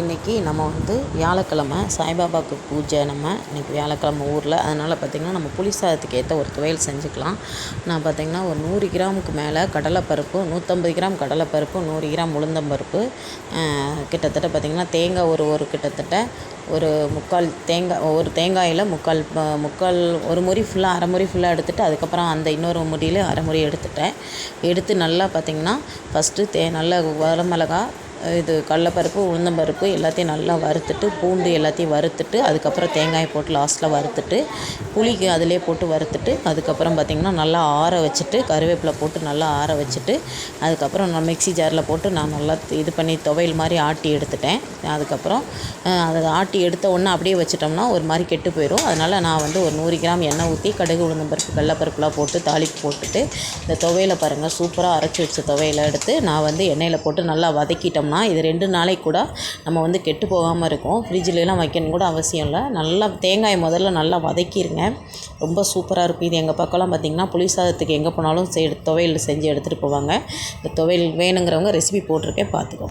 இன்றைக்கி நம்ம வந்து வியாழக்கிழமை சாய்பாபாவுக்கு பூஜை நம்ம இன்றைக்கி வியாழக்கிழமை ஊரில். அதனால் பார்த்திங்கன்னா நம்ம புளி சாதத்துக்கு ஏற்ற ஒரு துவையல் செஞ்சுக்கலாம். நான் பார்த்திங்கன்னா ஒரு நூறு கிராமுக்கு மேலே கடலைப்பருப்பு நூற்றம்பது கிராம் கடலைப்பருப்பு நூறு கிராம் உளுந்தம்பருப்பு கிட்டத்தட்ட பார்த்திங்கன்னா தேங்காய் ஒரு ஒரு கிட்டத்தட்ட ஒரு முக்கால் தேங்காய் ஒரு தேங்காயில் முக்கால் முக்கால் ஒரு முறி ஃபுல்லாக அரை முறி ஃபுல்லாக எடுத்துகிட்டு அதுக்கப்புறம் அந்த இன்னொரு முறியில் அரை முறி எடுத்துட்டேன். எடுத்து நல்லா பார்த்திங்கன்னா ஃபஸ்ட்டு தே நல்ல வரமிளகா இது கடலப்பருப்பு உளுந்தம்பருப்பு எல்லாத்தையும் நல்லா வறுத்துட்டு பூண்டு எல்லாத்தையும் வறுத்துட்டு அதுக்கப்புறம் தேங்காயை போட்டு லாஸ்ட்டில் வறுத்துட்டு புளிக்கு அதிலே போட்டு வறுத்துட்டு அதுக்கப்புறம் பார்த்திங்கன்னா நல்லா ஆற வச்சுட்டு கருவேப்பிலை போட்டு நல்லா ஆற வச்சுட்டு அதுக்கப்புறம் நான் மிக்ஸி ஜாரில் போட்டு நான் நல்லா இது பண்ணி துவையல் மாதிரி ஆட்டி எடுத்துட்டேன். அதுக்கப்புறம் அதை ஆட்டி எடுத்த உடனே அப்படியே வச்சுட்டோம்னா ஒரு மாதிரி கெட்டு போயிடும் அதனால் நான் வந்து ஒரு நூறு கிராம் எண்ணெய் ஊற்றி கடுகு உளுந்தம்பருப்பு கடலப்பருப்புலாம் போட்டு தாளிக்கு போட்டுட்டு இந்த துவையலை பாருங்கள் சூப்பராக அரைச்சி வச்ச துவையலை எடுத்து நான் வந்து எண்ணெயில் போட்டு நல்லா வதக்கிட்டோம்னா வச்சிட்டோம்னா இது ரெண்டு நாளைக்கு கூட நம்ம வந்து கெட்டு போகாமல் இருக்கும். ஃப்ரிட்ஜிலலாம் வைக்கணும் கூட அவசியம் இல்லை. நல்லா தேங்காயை முதல்ல நல்லா வதக்கிடுங்க ரொம்ப சூப்பராக இருக்கும். இது எங்கள் பக்கம்லாம் பார்த்திங்கன்னா புளி சாதத்துக்கு எங்கே போனாலும் செ துவையல் செஞ்சு எடுத்துகிட்டு போவாங்க. இந்த துவையல் வேணுங்கிறவங்க ரெசிபி போட்டிருக்கேன் பார்த்துக்கோ